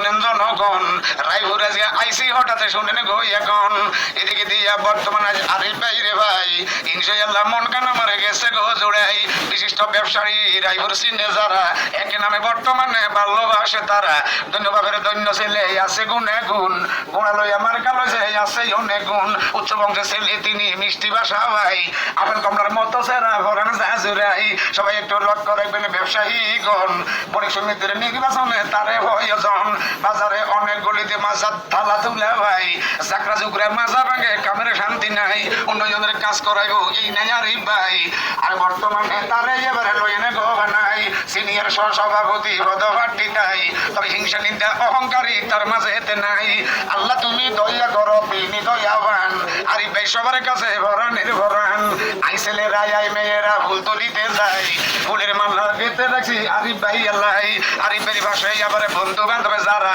শুনেন জনগণ রায়পুর আজকে আইসি হঠাৎ শুনেন গো এখন। এদিকে দিয়া বর্তমান আজ আরিফ ভাই রে ভাই, ইনশাআল্লাহ মন কানা মারে গেছে গো জোড়াই। বিশিষ্ট ব্যবসায়ী, রায়পুর সিনে যারা, একে নামে বর্তমানে ভালোবাসে তারা। ধন্যবাদের ধন্য ছেলে আছে গুণে গুণ, গুণালয় আমার কালো যে আছে অনেক গুণ। উচ্চ বংশের ছেলে, তিনি মিষ্টি ভাষা ভাই আপেল, কমলার মতো সেরা ভরান জাজুরাই সবাই একটু লক্ষ্য রাখবেন ব্যবসায়ী গণ। বণিক সমিতির নির্বাচনে তারে হয়জন বাজারে অনেক গলিতে মাজার থালা তুলে ভাই। চাকরা চুকরা মাজা ভাঙে, কামের শান্তি নাই। উন্নয়নের কাজ করাইব এই নাই আরে ভাই। আর বর্তমানে তারে এবারে বানাই সিনিয়র সহসভাপতি পদভাটি নাই, তবে হিংসা নিন্দা অহংকারী তার মাঝে হেতে নাই। আল্লাহ, তুমি দয়া করো তিনি দয়াবান আর ভাই সবার কাছে ভরানের ভরান আই ছেলেরা আই মেয়েরা ফুল তুলিতে যায় ফুলের মাল্লা গেতে রাখছি আরিফ ভাই আল্লাহ। আরিফ ভাই ভাষায় আবার বন্ধু বান্ধবে যারা